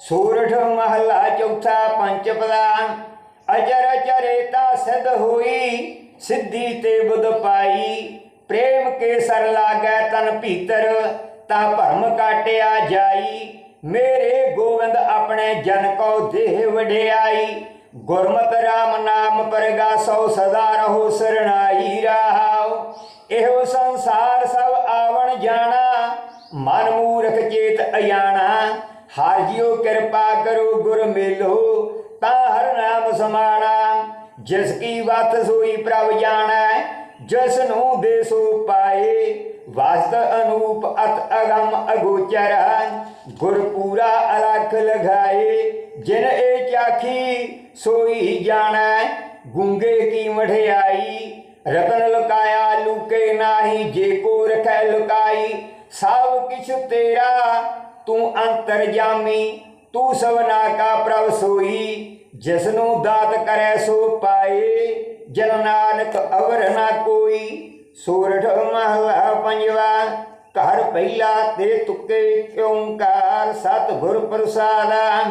ਸੂਰਠ ਮਹਲਾ ਚੌਥਾ ਪੰਚ ਪ੍ਰਦਾਨ ਅਜਰ ਚਰੇਤਾ ਸਿਧ ਹੋਈ, ਸਿੱਧੀ ਤੇ ਬੁਧ ਪਾਈ। ਪ੍ਰੇਮ ਕੇ ਸਰ ਲਾਗੈ ਤਨ ਭੀਤਰ, ਤਾ ਭਰਮ ਕਾਟਿਆ ਜਾਈ। ਮੇਰੇ ਗੋਬਿੰਦ ਆਪਣੇ ਜਨ ਕੋ ਦੇਹ ਵਡਿਆਈ। ਗੁਰਮਤਿ ਰਾਮ ਨਾਮ ਪਰਗਾਸੋ ਸਦਾ ਰਹੋ ਸਰਣਾਈ ਰਹਾਉ ਇਹੋ ਸੰਸਾਰ ਸਭ ਆਵਣ ਜਾਣਾ ਮਨ ਮੂਰਖ ਚੇਤ ਅਯਾਣਾ, ਹਰ ਜਿਉ ਕਿਰਪਾ ਕਰੋ ਗੁਰ ਮੇਲੋ, ਤਾਂ ਹਰ ਨਾਮ ਸਮਾਣਾ। ਜਿਸ ਕੀ ਬਾਤ ਸੋਈ ਪ੍ਰਭ ਜਾਣੈ, ਜਿਸ ਨੂੰ ਦੇ ਪਾਏ, ਵਸਤ ਅਨੂਪ ਅਤ ਅਗਮ ਅਗੋਚਰ, ਗੁਰ ਪੂਰਾ ਅਲਖ ਲਗਾਏ। ਜਿਨ ਇਹ ਚਾਖੀ ਸੋਈ ਜਾਣੈ, ਗੁੰਗੇ ਕੀ ਮਠਿਆਈ, ਰਤਨ ਲੁਕਾਇਆ ਲੁਕੇ ਨਾਹੀ ਜੇ ਕੋ ਰਖੈ ਲੁਕਾਈ, ਸਭ ਕਿਛ ਤੇਰਾ, ਤੂੰ ਅੰਤਰਜਾਮੀ ਤੂੰ ਸਭਨਾ ਕਾ ਪ੍ਰਭ ਸੋਈ ਜਿਸ ਨੂੰ ਦਾਤ ਕਰੈ ਸੋ ਪਾਏ, ਜਨ ਨਾਨਕ ਅਵਰ ਨਾ ਕੋਈ। ਸੂਰਠ ਮਹਲਾ ਪੰਜਵਾ, ਘਰ ਪਹਿਲਾ ਤੇ ਤੁਕੇ ਓੰਕਾਰ ਸਤਿਗੁਰ ਪ੍ਰਸਾਦਾ।